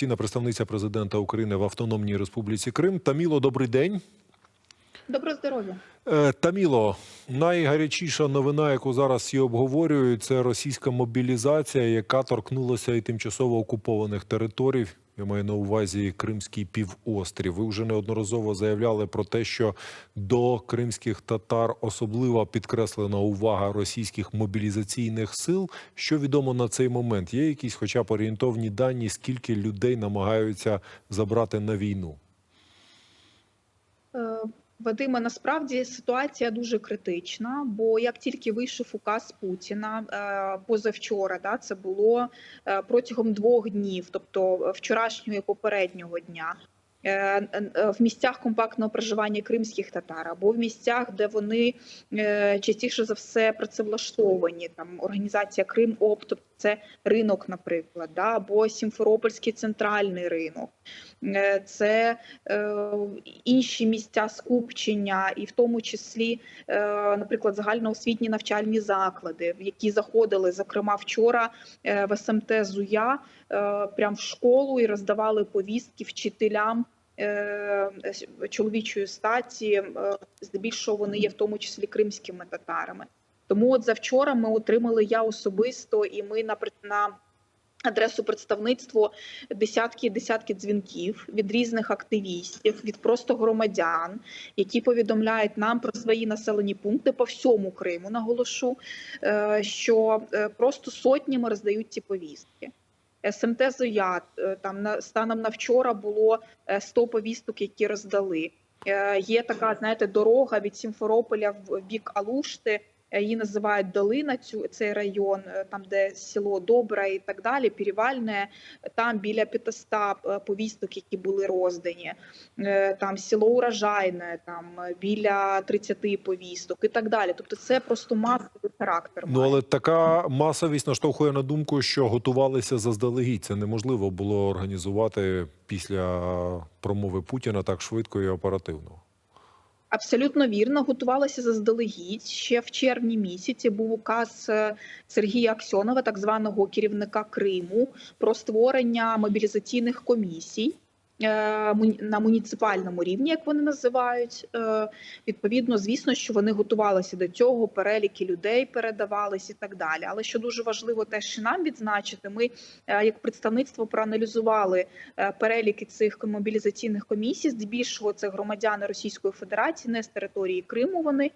постійна представниця президента України в Автономній Республіці Крим. Таміло, добрий день. Доброго здоров'я. Е, Таміло, найгарячіша новина, яку зараз всі обговорюють, це російська мобілізація, яка торкнулася і тимчасово окупованих територій. Я маю на увазі Кримський півострів. Ви вже неодноразово заявляли про те, що до кримських татар особливо підкреслена увага російських мобілізаційних сил. Що відомо на цей момент? Є якісь, хоча б орієнтовні дані, скільки людей намагаються забрати на війну? Вадиме, насправді ситуація дуже критична, бо як тільки вийшов указ Путіна е, позавчора, да, це було е, протягом двох днів, тобто вчорашнього і попереднього дня. Е, е, В місцях компактного проживання кримських татар або в місцях, де вони е, частіше за все працевлаштовані, там організація Крим Оп, тобто це ринок, наприклад, да, або Сімферопольський центральний ринок, це інші місця скупчення, і в тому числі, наприклад, загальноосвітні навчальні заклади, в які заходили, зокрема вчора в СМТ Зуя е, прямо в школу і роздавали повістки вчителям. Е, Чоловічої статі, е, здебільшого вони є в тому числі кримськими татарами. Тому от завчора ми отримали я особисто, і ми на на адресу представництво десятки десятки дзвінків від різних активістів, від просто громадян, які повідомляють нам про свої населені пункти по всьому Криму. Наголошу, е, що е, просто сотнями роздають ці повістки. СМТ Зоят е, там на станом на вчора було е, 100 повісток, які роздали. Е, Є така, знаєте, дорога від Сімферополя в бік Алушти. Е, Її називають долина. Цю цей район, е, там де село Добре і так далі. Пірівальне там біля 500 е, повісток, які були роздані. Там село Урожайне, там біля 30 повісток і так далі. Тобто, це просто масовий характер. Ну має. але така масовість наштовхує на думку, що готувалися заздалегідь. Це неможливо було організувати після промови Путіна так швидко і оперативно. Абсолютно вірно, готувалася заздалегідь. Ще в червні місяці був указ е, Сергія Аксьонова, так званого керівника Криму, про створення мобілізаційних комісій. Е, На муніципальному рівні, як вони називають, Е, відповідно, звісно, що вони готувалися до цього, переліки людей передавались і так далі. Але що дуже важливо, теж і нам відзначити, ми е, як представництво проаналізували переліки цих мобілізаційних комісій. Здебільшого це громадяни Російської Федерації, не з території Криму. Вони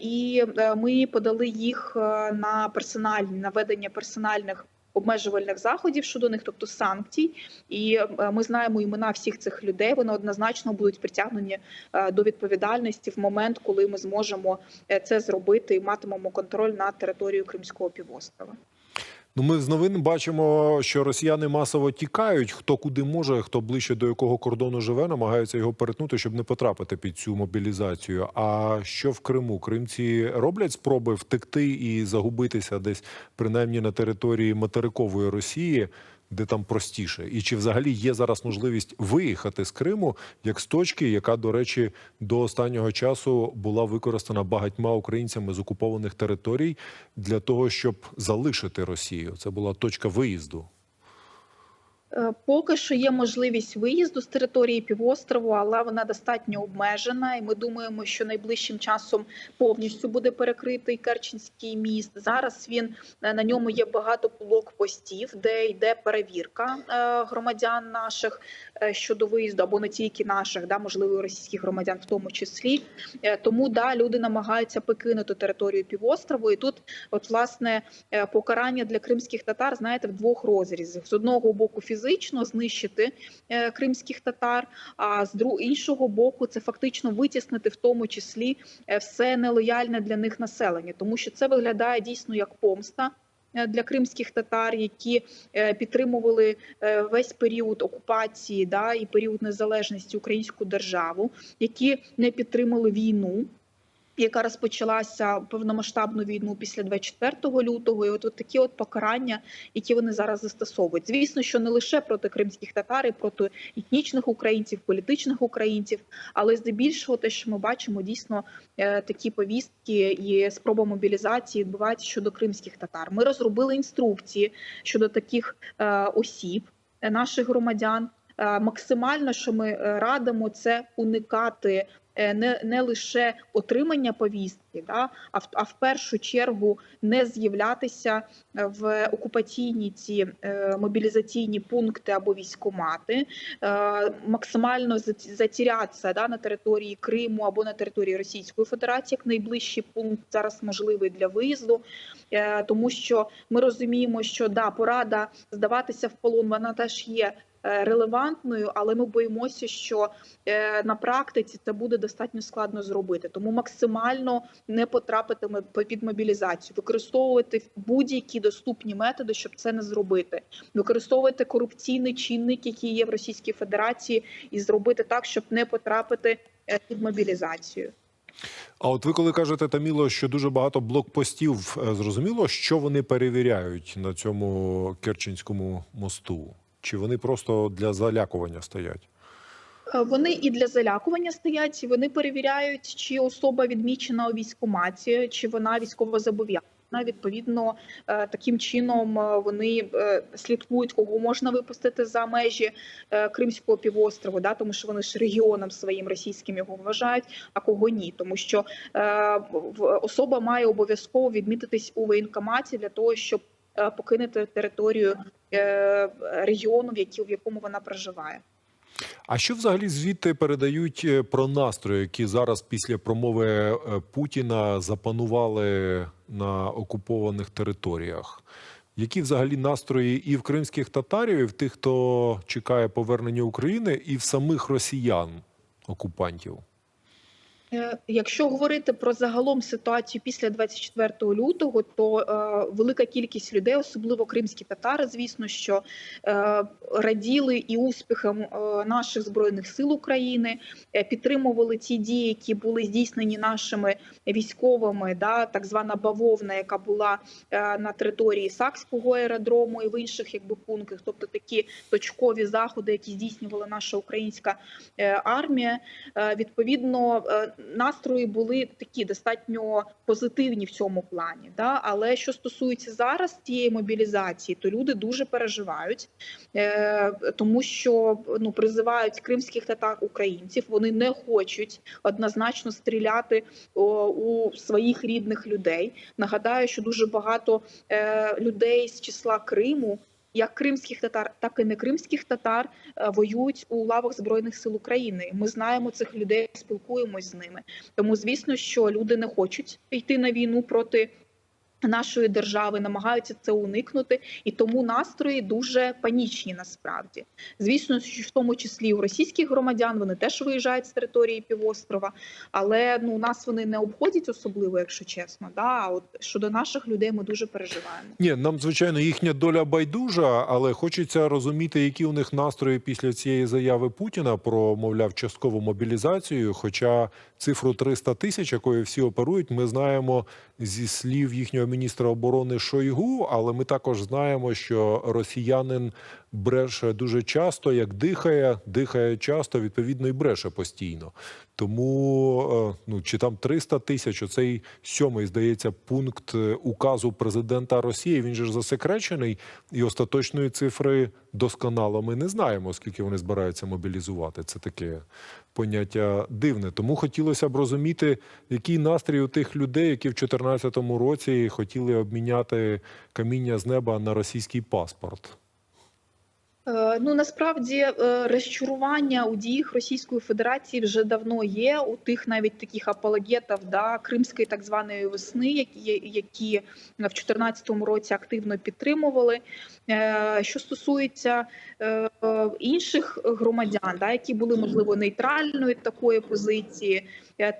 і ми подали їх на персональні на ведення персональних. Обмежувальних заходів щодо них, тобто санкцій, і е, ми знаємо імена всіх цих людей. Вони однозначно будуть притягнені е, до відповідальності в момент, коли ми зможемо е, це зробити і матимемо контроль над територією Кримського півострова. Ну, ми з новин бачимо, що росіяни масово тікають. Хто куди може, хто ближче до якого кордону живе, намагаються його перетнути, щоб не потрапити під цю мобілізацію. А що в Криму? Кримці роблять спроби втекти і загубитися десь, принаймні на території материкової Росії, де там простіше. І чи взагалі є зараз можливість виїхати з Криму як з точки, яка, до речі, до останнього часу була використана багатьма українцями з окупованих територій для того, щоб залишити Росію? Це була точка виїзду. Е, Поки що є можливість виїзду з території півострову, але вона достатньо обмежена. І ми думаємо, що найближчим часом повністю буде перекритий Керченський міст. Зараз він е, на ньому є багато блокпостів, де йде перевірка е, громадян наших щодо виїзду, або не тільки наших, да можливо, російських громадян, в тому числі. Тому да, люди намагаються покинути територію півострову. І тут, от власне, покарання для кримських татар, знаєте, в двох розрізах: з одного боку, фізично знищити е, кримських татар, а з іншого боку, це фактично витіснити в тому числі е, все нелояльне для них населення, тому що це виглядає дійсно як помста. е, Для кримських татар, які підтримували весь період окупації, да і період незалежності українську державу, які не підтримали війну, яка розпочалася повномасштабну війну після 24 лютого, і от, от такі от покарання, які вони зараз застосовують. Звісно, що не лише проти кримських татар, і проти етнічних українців, політичних українців, але здебільшого, те, що ми бачимо, дійсно е, такі повістки і спроба мобілізації відбуваються щодо кримських татар. Ми розробили інструкції щодо таких е, осіб. е, наших громадян. Максимально, що ми радимо, це уникати не, не лише отримання повістки, да, а в, а в першу чергу не з'являтися е, в окупаційні ці е, мобілізаційні пункти або військомати, е, максимально заті- затірятися да, на території Криму або на території Російської Федерації, як найближчий пункт зараз можливий для виїзду, е, тому що ми розуміємо, що да, порада здаватися в полон, вона теж є. Е, Релевантною, але ми боїмося, що е, на практиці це буде достатньо складно зробити. Тому максимально не потрапити під мобілізацію, використовувати будь-які доступні методи, щоб це не зробити. Використовувати корупційний чинник, який є в Російській Федерації, і зробити так, щоб не потрапити е, під мобілізацію. А от ви коли кажете, Таміло, що дуже багато блокпостів, зрозуміло, що вони перевіряють на цьому Керченському мосту? Чи вони просто для залякування стоять? Е, Вони і для залякування стоять, вони перевіряють, чи особа відмічена у військкоматі, чи вона військовозобов'язана. Відповідно, е, таким чином е, вони слідкують, кого можна випустити за межі Кримського півострову, да, тому що вони ж регіоном своїм російським його вважають, а кого ні, тому що особа має обов'язково відмітитись у воєнкоматі для того, щоб е, покинути територію е, регіону, в в якому вона проживає. А що взагалі звідти передають е, про настрої, які зараз після промови Путіна запанували на окупованих територіях? Які взагалі настрої і в кримських татарів, і в тих, хто чекає повернення України, і в самих росіян окупантів? Е, Якщо говорити про загалом ситуацію після 24 лютого, то е, велика кількість людей, особливо кримські татари, звісно, що е, раділи і успіхам е, наших збройних сил України, е, підтримували ті дії, які були здійснені нашими військовими, да, так звана бавовна, яка була е, на території Сакського аеродрому і в інших якби пунктах, тобто такі точкові заходи, які здійснювала наша українська е, армія. Е, Відповідно, е, настрої були такі достатньо позитивні в цьому плані. Да? Але що стосується зараз цієї мобілізації, то люди дуже переживають, е, тому що ну призивають кримських татар українців. Вони не хочуть однозначно стріляти о, у своїх рідних людей. Нагадаю, що дуже багато е, людей з числа Криму. Як кримських татар, так і не кримських татар е, воюють у лавах збройних сил України. Ми знаємо цих людей, спілкуємось з ними. Тому звісно, що люди не хочуть йти на війну проти. Нашої держави намагаються це уникнути, і тому настрої дуже панічні насправді. Звісно, в тому числі у російських громадян вони теж виїжджають з території півострова, але ну нас вони не обходять особливо, якщо чесно. Да, от щодо наших людей ми дуже переживаємо. Ні, нам звичайно їхня доля байдужа, але хочеться розуміти, які у них настрої після цієї заяви Путіна про мовляв часткову мобілізацію. Хоча цифру 300 тисяч, якою всі оперують, ми знаємо зі слів їхнього міністра оборони Шойгу. Але ми також знаємо, що росіянин бреше дуже часто, як дихає, дихає часто, відповідно, і бреше постійно. Тому е, ну чи там 300 тисяч, оцей сьомий, здається, пункт е, указу президента Росії. Він же ж засекречений, і остаточної цифри досконало ми не знаємо, скільки вони збираються мобілізувати. Це таке поняття дивне. Тому хотілося б розуміти, який настрій у тих людей, які в 2014 році хотіли обміняти каміння з неба на російський паспорт. Е, Ну насправді е, розчарування у діях Російської Федерації вже давно є у тих навіть таких апологетів да, кримської так званої весни, які, які в 2014 році активно підтримували. Е, Що стосується інших громадян, да, які були можливо нейтральної такої позиції,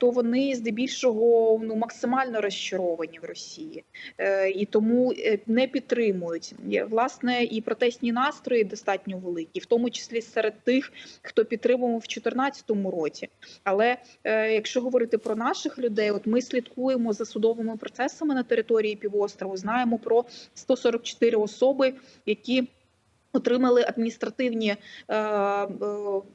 то вони здебільшого ну максимально розчаровані в Росії Е, і тому е, не підтримують. Власне, і протестні настрої достатньо великі, в тому числі серед тих, хто підтримував в 2014 році. Але е, якщо говорити про наших людей, от ми слідкуємо за судовими процесами на території півострову, знаємо про 144 особи, які Отримали адміністративні е, е,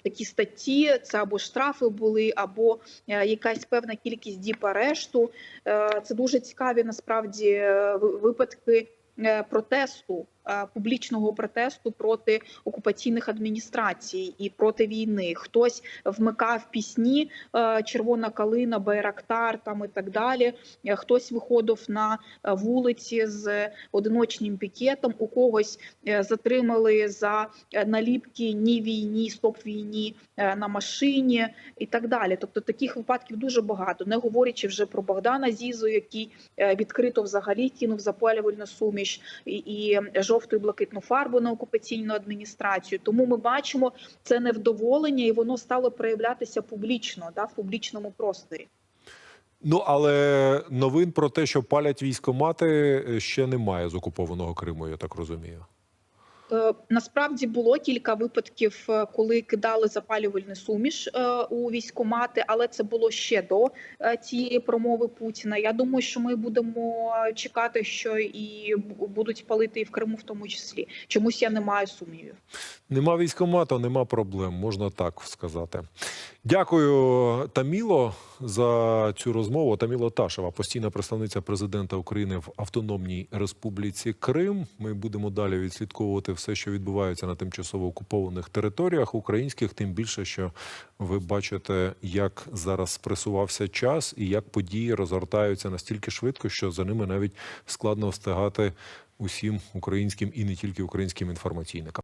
такі статті, це або штрафи були, або е, якась певна кількість діб арешту. Е, це дуже цікаві насправді е, випадки е, протесту публічного протесту проти окупаційних адміністрацій і проти війни. Хтось вмикав пісні е, Червона калина, Байрактар там і так далі. Е, Хтось виходив на е, вулиці з одиночним пікетом. У когось е, затримали за е, наліпки ні війні, стоп війні е, на машині і так далі. Тобто таких випадків дуже багато, не говорячи вже про Богдана Зізу, який е, відкрито взагалі кинув запалювальну суміш і, і жовту і блакитну фарбу на окупаційну адміністрацію. Тому ми бачимо це невдоволення, і воно стало проявлятися публічно, да, в публічному просторі. Ну але новин про те, що палять військомати, е, ще немає з окупованого Криму, я так розумію. Е, Насправді було кілька випадків, е, коли кидали запалювальний суміш е, у військомати, але це було ще до цієї промови Путіна. Я думаю, що ми будемо чекати, що і будуть палити і в Криму, в тому числі. Чомусь я не маю сумнівів. Нема військомату, нема проблем, можна так сказати. Дякую, Таміло, за цю розмову. Таміло Ташева, постійна представниця президента України в Автономній Республіці Крим. Ми будемо далі відслідковувати все, що відбувається на тимчасово окупованих територіях українських. Тим більше, що ви бачите, як зараз спресувався час і як події розгортаються настільки швидко, що за ними навіть складно встигати усім українським і не тільки українським інформаційникам.